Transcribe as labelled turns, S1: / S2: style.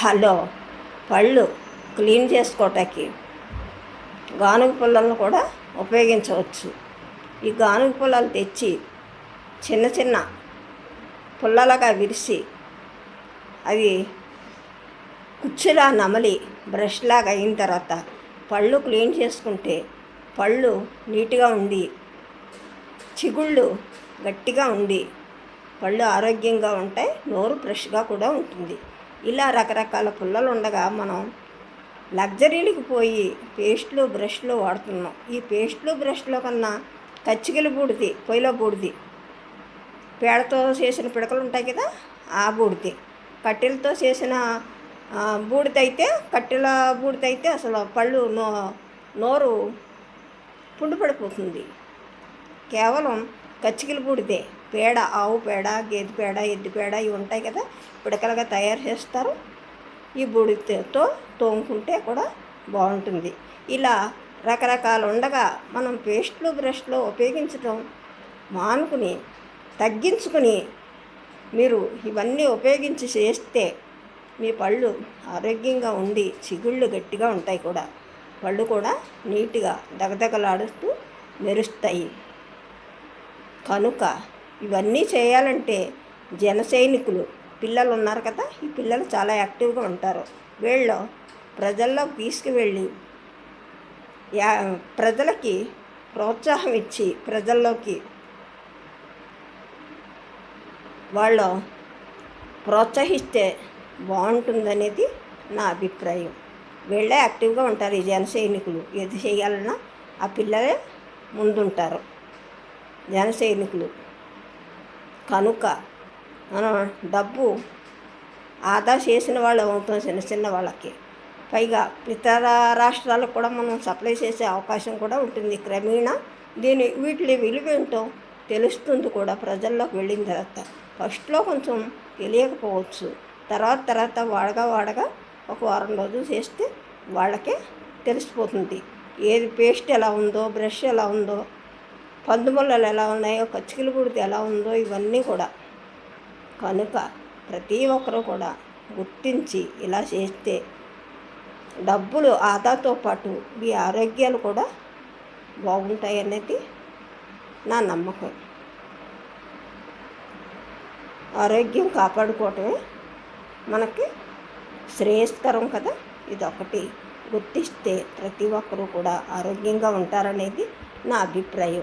S1: Hello. పళ్ళు clean చేసుకోవటానికి గానుగ పుల్లలను కూడా ఉపయోగించవచ్చు. ఈ గానుగ పుల్లలు తెచ్చి చిన్న చిన్న పుల్లలుగా విరిసి అవి కుచ్చులా నమలి బ్రష్లాగా అయిన తర్వాత పళ్ళు క్లీన్ చేసుకుంటే పళ్ళు నీట్గా ఉండి చిగుళ్ళు గట్టిగా ఉండి పళ్ళు ఆరోగ్యంగా ఉంటాయి నోరు ఫ్రెష్గా కూడా ఉంటుంది. ఇలా రకరకాల పుల్లలు ఉండగా మనం లగ్జరీలకు పోయి పేస్ట్లు బ్రష్లు వాడుతున్నాం. ఈ పేస్ట్లు బ్రష్ల కన్నా కచ్చికల బూడిది పొయ్యిలో బూడిది పేడతో చేసిన పిడకలు ఉంటాయి కదా ఆ బూడిది. కట్టెలతో చేసిన బూడిద అయితే కట్టెల బూడిద అయితే అసలు పళ్ళు నో నోరు పుండు పడిపోతుంది కేవలం కచ్చికల బూడిదే. పేడ ఆవు పేడ గేదె పేడ ఎద్దు పేడ ఇవి ఉంటాయి కదా పిడకలుగా తయారు చేస్తారు. ఈ బుడితో తోముకుంటే కూడా బాగుంటుంది. ఇలా రకరకాలు ఉండగా మనం పేస్ట్లు బ్రష్లు ఉపయోగించడం మానుకుని తగ్గించుకుని మీరు ఇవన్నీ ఉపయోగించి చేస్తే మీ పళ్ళు ఆరోగ్యంగా ఉండి చిగుళ్ళు గట్టిగా ఉంటాయి కూడా. పళ్ళు కూడా నీట్గా దగదగలాడుతూ మెరుస్తాయి. కనుక ఇవన్నీ చేయాలంటే జన సైనికులు పిల్లలు ఉన్నారు కదా ఈ పిల్లలు చాలా యాక్టివ్గా ఉంటారు. వీళ్ళు ప్రజల్లోకి తీసుకువెళ్ళి యా ప్రజలకి ప్రోత్సాహం ఇచ్చి ప్రజల్లోకి వాళ్ళు ప్రోత్సహిస్తే బాగుంటుందనేది నా అభిప్రాయం. వీళ్ళే యాక్టివ్గా ఉంటారు ఈ జన సైనికులు ఏది చేయాలన్నా ఆ పిల్లలే ముందుంటారు. జన సైనికులు కనుక మనం డబ్బు ఆదా చేసిన వాళ్ళు అవుతాం చిన్న చిన్న వాళ్ళకి. పైగా ఇతర రాష్ట్రాలకు కూడా మనం సప్లై చేసే అవకాశం కూడా ఉంటుంది. క్రమేణా దీని వీటి విలువ ఏంటో తెలుస్తుంది కూడా ప్రజల్లోకి వెళ్ళిన తర్వాత. ఫస్ట్లో కొంచెం తెలియకపోవచ్చు. తర్వాత తర్వాత వాడగా వాడగా ఒక వారం రోజులు చేస్తే వాళ్ళకే తెలిసిపోతుంది. ఏది పేస్ట్ ఎలా ఉందో బ్రష్ ఎలా ఉందో పందుమల్లలు ఎలా ఉన్నాయో కచ్చికల బూడిద ఎలా ఉందో ఇవన్నీ కూడా. కనుక ప్రతి ఒక్కరూ కూడా గుర్తించి ఇలా చేస్తే డబ్బులు ఆదాతో పాటు మీ ఆరోగ్యాలు కూడా బాగుంటాయి అనేది నా నమ్మకం. ఆరోగ్యం కాపాడుకోవటమే మనకి శ్రేయస్కరం కదా. ఇదొకటి. గుర్తిస్తే ప్రతి ఒక్కరూ కూడా ఆరోగ్యంగా ఉంటారనేది నా అభిప్రాయం.